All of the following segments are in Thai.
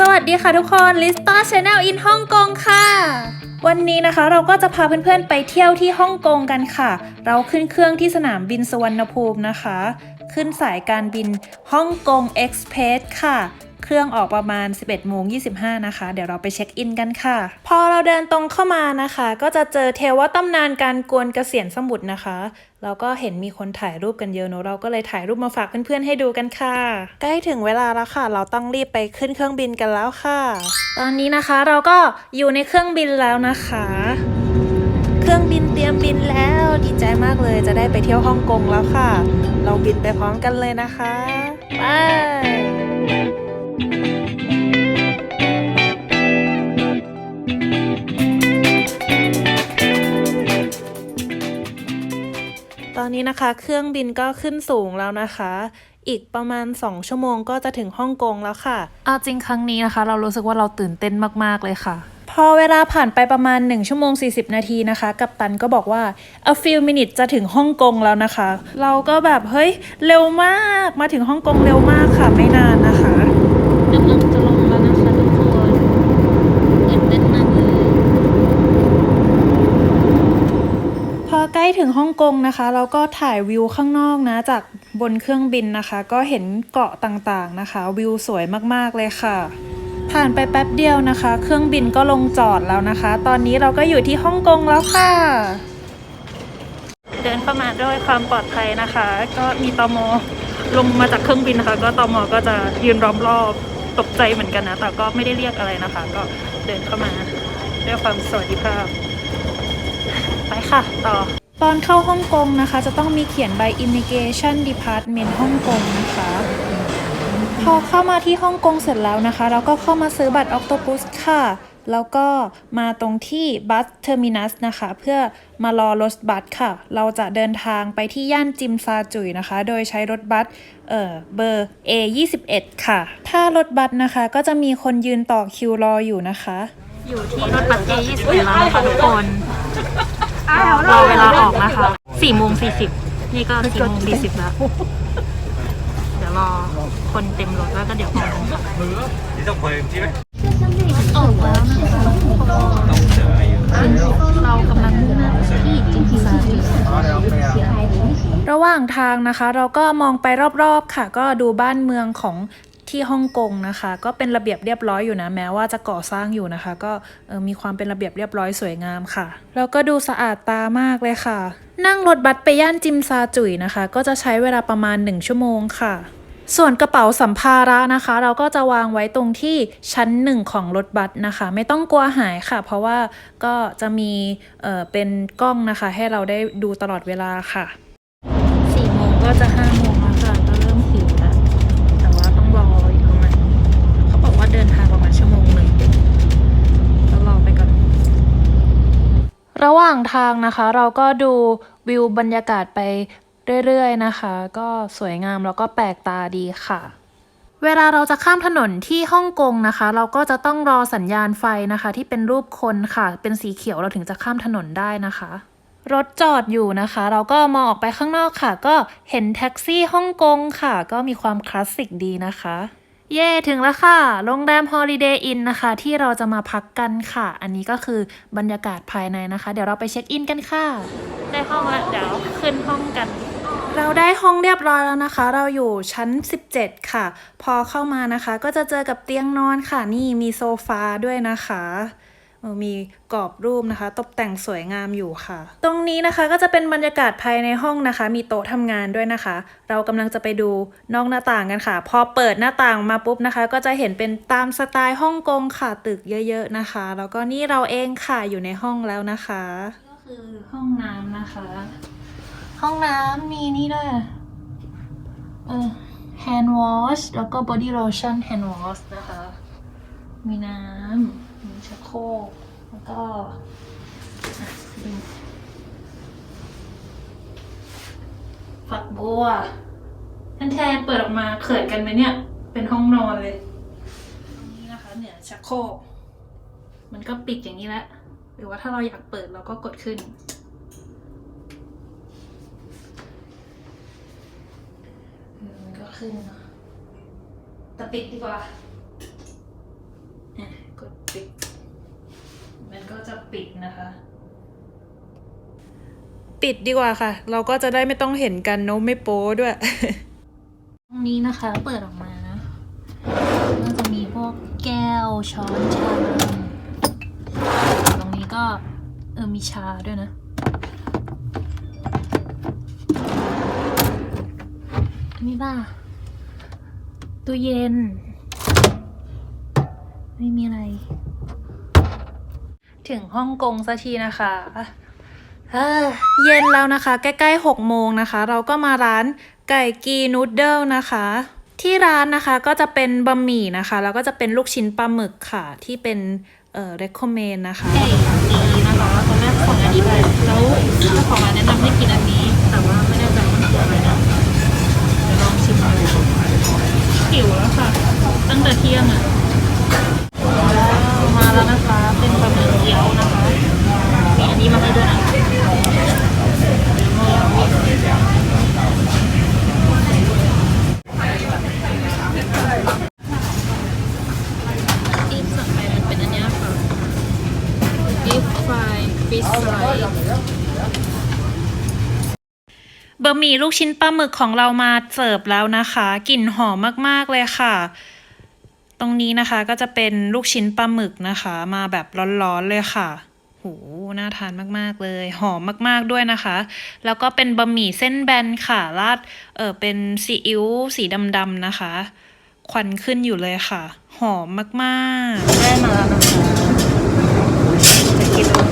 สวัสดีค่ะทุกคน Lista Channel in ฮ่องกงค่ะ วันนี้นะคะเราก็จะพาเพื่อนๆไปเที่ยวที่ฮ่องกงกันค่ะ เราขึ้นเครื่องที่สนามบินสุวรรณภูมินะคะ ขึ้นสายการบินฮ่องกงเอ็กซ์เพสค่ะ เครื่องออกประมาณ 11โมง25 นะคะ เดี๋ยวเราไปเช็คอินกันค่ะ พอเราเดินตรงเข้ามานะคะ ก็จะเจอเทวตำนานการกวนเกษียณสมุทรนะคะเราก็เห็นมีคนถ่ายรูปกันเยอะเนอะเราก็เลยถ่ายรูปมาฝากเพื่อนๆให้ดูกันค่ะ ใกล้ถึงเวลาแล้วค่ะ เราต้องรีบไปขึ้นเครื่องบินกันแล้วค่ะ ตอนนี้นะคะเราก็อยู่ในเครื่องบินแล้วนะคะ เครื่องบินเตรียมบินแล้วดีใจมากเลยจะได้ไปเที่ยวฮ่องกงแล้วค่ะ เราบินไปพร้อมกันเลยนะคะไป ตอนนี้นะคะ เครื่องบินก็ขึ้นสูงแล้วนะคะ อีกประมาณ 2 ชั่วโมงก็จะถึงฮ่องกงแล้วค่ะเอาจริงครั้งนี้นะคะ เรารู้สึกว่าเราตื่นเต้นมาก ๆ เลยค่ะ พอเวลาผ่านไปประมาณ 1 ชั่วโมง 40 นาทีนะคะ กัปตันก็บอกว่า a few minutes จะถึงฮ่องกงแล้วนะคะ เราก็แบบเฮ้ยเร็วมากมาถึงฮ่องกงเร็วมากค่ะไม่นานนะคะกำลังจะลงแล้วนะคะทุกคนตื่นเต้นมากเลย พอ ใกล้ถึงฮ่องกงนะคะ เราก็ถ่ายวิวข้างนอกนะ จากบนเครื่องบินนะคะ ก็เห็นเกาะต่างๆนะคะ วิวสวยมากๆเลยค่ะ ผ่านไปแป๊บเดียวนะคะ เครื่องบินก็ลงจอดแล้วนะคะ ตอนนี้เราก็อยู่ที่ฮ่องกงแล้วค่ะ เดินเข้ามาด้วยความปลอดภัยนะคะ ก็มีตอมอลงมาจากเครื่องบินนะคะ ก็ตอมอก็จะยืนล้อมรอบตกใจเหมือนกันนะ แต่ก็ไม่ได้เรียกอะไรนะคะ ก็เดินเข้ามาด้วยความสวัสดิภาพไปค่ะ ต่อ ตอนเข้าฮ่องกงนะคะ จะต้องมีเขียนใบ Immigration Department ฮ่องกงนะคะ พอเข้ามาที่ฮ่องกงเสร็จแล้วนะคะ เราก็เข้ามาซื้อบัตร Octopus ค่ะ แล้วก็มาตรงที่บัสเทอร์มินัสนะคะ เพื่อมารอรถบัสค่ะ เราจะเดินทางไปที่ย่านจิมซาจุยนะคะ โดยใช้รถบัสเอ่อเบอร์ A21 ค่ะ ถ้ารถบัสนะคะก็จะมีคนยืนต่อคิวรออยู่นะคะ อยู่ที่รถบัส A21 แล้วนะคะทุกคน รอเวลาออกนะคะ4โมง40นี่ก็4โมง40แล้ว เดี๋ยวรอคนเต็มรถแล้วก็เดี๋ยวพอลงค่ะ你ต้องคอยที่ไหมออกแล้วนะคะต้องเจออยู่เรากำลังมุ่งหน้าที่จิงซาจุยระหว่างทางนะคะ เราก็มองไปรอบๆค่ะ ก็ดูบ้านเมืองของ ที่ฮ่องกงนะคะ ก็เป็นระเบียบเรียบร้อยอยู่นะแม้ว่าจะก่อสร้างอยู่นะคะ ก็มีความเป็นระเบียบเรียบร้อยสวยงามค่ะ แล้วก็ดูสะอาดตามากเลยค่ะ นั่งรถบัสไปย่านจิมซาจุยนะคะ ก็จะใช้เวลาประมาณ 1 ชั่วโมงค่ะส่วนกระเป๋าสัมภาระนะคะ เราก็จะวางไว้ตรงที่ชั้นหนึ่งของรถบัสนะคะ ไม่ต้องกลัวหายค่ะ เพราะว่าก็จะมีเอ่อเป็นกล้องนะคะ ให้เราได้ดูตลอดเวลาค่ะสี่โมงก็จะห้าโมงแล้วค่ะก็เริ่มหิวแล้ว แต่ว่าต้องรออีกประมาณเขาบอกว่าเดินทางประมาณชั่วโมงหนึ่งก็รอไปก่อน ระห ว่างทางนะคะ เราก็ดูวิวบรรยากาศไปเรื่อยๆนะคะ ก็สวยงามแล้วก็แปลกตาดีค่ะ เวลาเราจะข้ามถนนที่ฮ่องกงนะคะ เราก็จะต้องรอสัญญาณไฟนะคะ ที่เป็นรูปคนค่ะ เป็นสีเขียวเราถึงจะข้ามถนนได้นะคะ รถจอดอยู่นะคะ เราก็มองออกไปข้างนอกค่ะ ก็เห็นแท็กซี่ฮ่องกงค่ะ ก็มีความคลาสสิกดีนะคะ เย่ถึงแล้วค่ะ โรงแรม Holiday Inn นะคะ ที่เราจะมาพักกันค่ะ อันนี้ก็คือบรรยากาศภายในนะคะ เดี๋ยวเราไปเช็คอินกันค่ะ ได้ห้องแล้วเดี๋ยวขึ้นห้องกัน เราได้ห้องเรียบร้อยแล้วนะคะ เราอยู่ชั้น 17 ค่ะ พอเข้ามานะคะ ก็จะเจอกับเตียงนอนค่ะ นี่มีโซฟาด้วยนะคะเออ มีกรอบรูปนะคะ ตกแต่งสวยงามอยู่ค่ะ ตรงนี้นะคะก็จะเป็นบรรยากาศภายในห้องนะคะ มีโต๊ะทำงานด้วยนะคะ เรากำลังจะไปดูนอกหน้าต่างกันค่ะ พอเปิดหน้าต่างมาปุ๊บนะคะ ก็จะเห็นเป็นตามสไตล์ฮ่องกงค่ะตึกเยอะ ๆนะคะ แล้วก็นี่เราเองค่ะอยู่ในห้องแล้วนะคะก็คือห้องน้ำนะคะ ห้องน้ำมีนี่ด้วยเออ hand wash แล้วก็ body lotion hand wash นะคะ มีน้ำ ชักโครกแล้วก็อะดูฝักบัวท่านแทนเปิดออกมาเขินกันไหมเนี่ย เป็นห้องนอนเลยตรงนี้นะคะเนี่ยชักโครกมันก็ปิดอย่างนี้แหละหรือว่าถ้าเราอยากเปิดเราก็กดขึ้นเออมันก็ขึ้นเนอะแต่ปิดดีกว่า นะคะปิดดีกว่าค่ะ เราก็จะได้ไม่ต้องเห็นกันเนอะไม่โป๊ด้วย ตรงนี้นะคะ เปิดออกมานะก็จะมีพวกแก้วช้อนชามตรงนี้ก็เออมีชาด้วยนะอันนี้ป่ะตู้เย็น ไม่มีอะไร ถึงฮ่องกงสักทีนะคะเอ้อเย็นแล้วนะคะ ใกล้ๆ6โมงนะคะ เราก็มาร้านไก่กีนูดเดิลนะคะ ที่ร้านนะคะก็จะเป็นบะหมี่นะคะ แล้วก็จะเป็นลูกชิ้นปลาหมึกค่ะ ที่เป็นเอ่อ recommend นะคะไก่ดีนะคะตอนแรกสั่งอันนี้ไปแล้วเจ้าของร้านแนะนำให้กินอันนี้ แต่ว่าไม่แน่ใจว่ามันคืออะไรนะเดี๋ยวลองชิมดูหิวแล้วค่ะ ตั้งแต่เที่ยงอะมาแล้วนะคะเป็นบะหมี่เกี๊ยวนะคะมีอันนี้มาให้ด้วยนะที่สั่งไปมันเป็นอันเนี้ยค่ะ deep fry fish fry บะหมี่ลูกชิ้นปลาหมึกของเรามาเสิร์ฟแล้วนะคะ กลิ่นหอมมากๆเลยค่ะ ตรงนี้นะคะก็จะเป็นลูกชิ้นปลาหมึกนะคะ มาแบบร้อนๆเลยค่ะโหน่าทานมากๆเลย หอมมากๆด้วยนะคะ แล้วก็เป็นบะหมี่เส้นแบนค่ะราดเออเป็นซีอิ๊วสีดำๆนะคะ ควันขึ้นอยู่เลยค่ะ หอมมากๆ ได้มาแล้วนะคะจะกินดู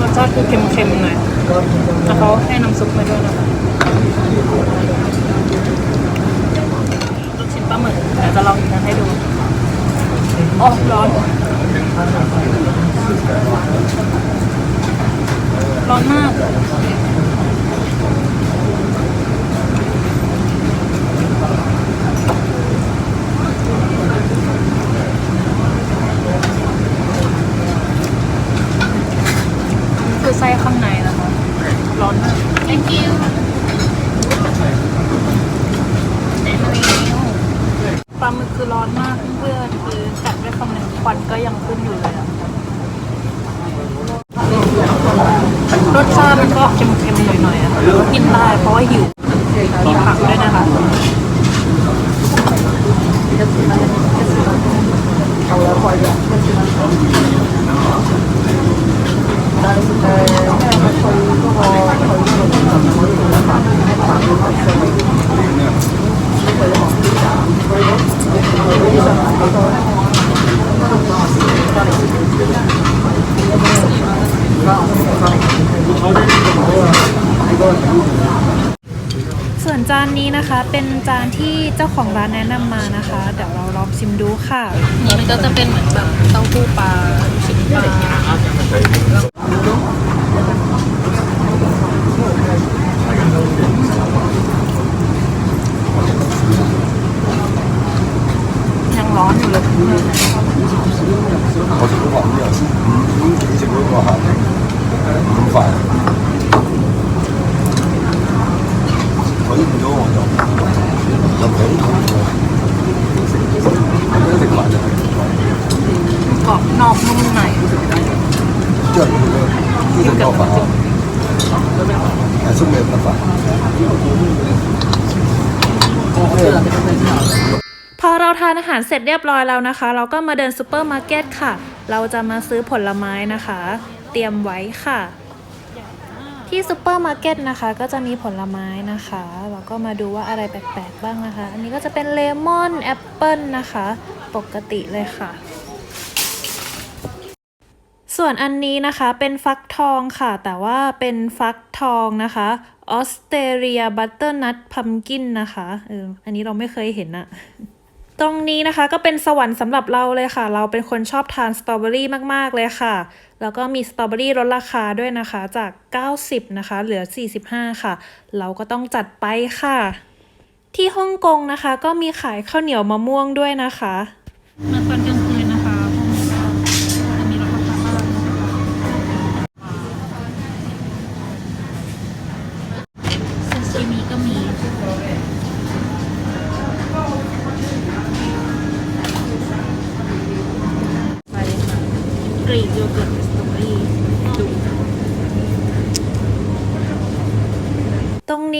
รสชาติคือเค็มๆหน่อยแล้วเขาให้น้ำซุปมาด้วยนะคะลูกชิ้นปลาหมึกเดี๋ยวจะลองกินให้ดู อ๋อร้อน ร้อนมากคือไส้ข้างในนะคะ ร้อนมาก thank you ป ลาหมึกคือร้อนมากเพื่อนๆคือกัดด้วยคำหนึ่งควันก็ยังขึ้นอยู่เลยอะรสชาติมันก็เค็มๆหน่อยๆอะค่ะกินได้เพราะว่าหิวมีผักด้วยนะคะเอาแล้วปล่อยเลยเส่วนจานนี้นะคะเป็นจานที่เจ้าของร้านแนะนำมานะคะ เดี๋ยวเราลองชิมดูค่ะนี่มันก็จะเป็นเหมือนแบบเต้าหู้ปลาลูกชิ้นปลา ร้อนอยู่เลย 我是不好料，嗯，以前不会好，很烦。我 เราทานอาหารเสร็จเรียบร้อยแล้วนะคะ เราก็มาเดินซูเปอร์มาร์เก็ตค่ะ เราจะมาซื้อผลไม้นะคะ เตรียมไว้ค่ะ ที่ซูเปอร์มาร์เก็ตนะคะ ก็จะมีผลไม้นะคะเราก็มาดูว่าอะไรแปลกๆบ้างนะคะ อันนี้ก็จะเป็นเลมอนแอปเปิลนะคะ ปกติเลยค่ะส่วนอันนี้นะคะเป็นฟักทองค่ะ แต่ว่าเป็นฟักทองนะคะออสเตรเลียบัตเตอร์นัทพัมกินนะคะเอออันนี้เราไม่เคยเห็นอะ ตรงนี้นะคะก็เป็นสวรรค์สำหรับเราเลยค่ะ เราเป็นคนชอบทานสตรอเบอรี่มาก ๆ เลยค่ะ แล้วก็มีสตรอเบอรี่ลดราคาด้วยนะคะ จาก 90 นะคะ เหลือ 45 ค่ะ เราก็ต้องจัดไปค่ะ ที่ฮ่องกงนะคะ ก็มีขายข้าวเหนียวมะม่วงด้วยนะคะมากลางคืน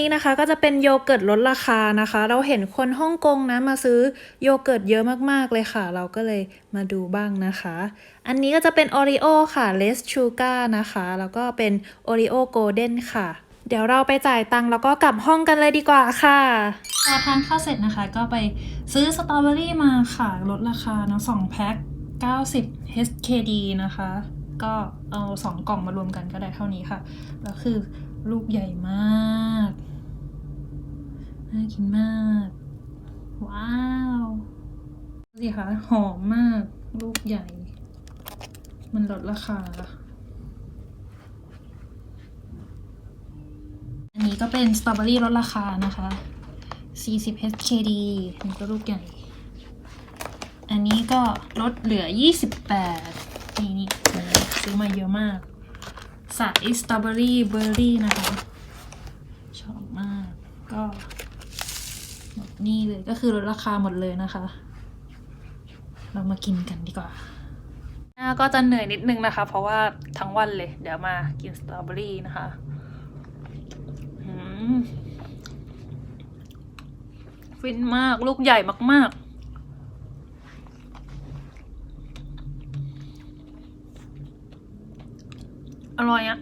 นี้นะคะก็จะเป็นโยเกิร์ตลดราคานะคะ เราเห็นคนฮ่องกงนะมาซื้อโยเกิร์ตเยอะมากๆเลยค่ะ เราก็เลยมาดูบ้างนะคะ อันนี้ก็จะเป็นโอริโอค่ะ less sugar นะคะ แล้วก็เป็นโอริโอโกลเด้นค่ะ เดี๋ยวเราไปจ่ายตังค์แล้วก็กลับห้องกันเลยดีกว่าค่ะพอทานข้าวเสร็จนะคะ ก็ไปซื้อสตรอเบอรี่มาค่ะลดราคาเนาะสองแพ็ค90 HKD นะคะ ก็เอาสองกล่องมารวมกันก็ได้เท่านี้ค่ะ แล้วคือลูกใหญ่มาก น่ากินมาก ว้าวสิคะหอมมาก ลูกใหญ่ มันลดราคา อันนี้ก็เป็นสตรอเบอรี่ลดราคานะคะ 40 HKD นี่ก็ลูกใหญ่ อันนี้ก็ลดเหลือ 28 นี่นี่ซื้อมาเยอะมากสายสตรอเบอรี่เบอร์รี่นะคะ ชอบมาก ก็หมดนี่เลย ก็คือลดราคาหมดเลยนะคะ เรามากินกันดีกว่าหน้าก็จะเหนื่อยนิดนึงนะคะ เพราะว่าทั้งวันเลย เดี๋ยวมากินสตรอเบอรี่นะคะฟินมากลูกใหญ่มาก ๆอร่อยอะ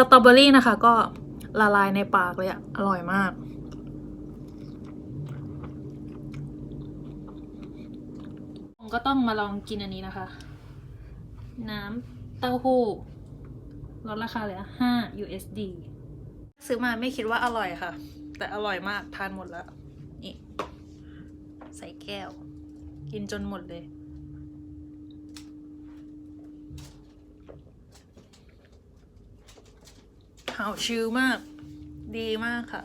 สตรอเบอรี่นะคะ ก็ละลายในปากเลยอะอร่อยมาก ผมก็ต้องมาลองกินอันนี้นะคะ น้ำเต้าหู้ลดราคาเหลือ 5 USD ซื้อมาไม่คิดว่าอร่อยค่ะ แต่อร่อยมากทานหมดแล้ว นี่ ใส่แก้ว กินจนหมดเลย หาวชิลมาก ดีมากค่ะ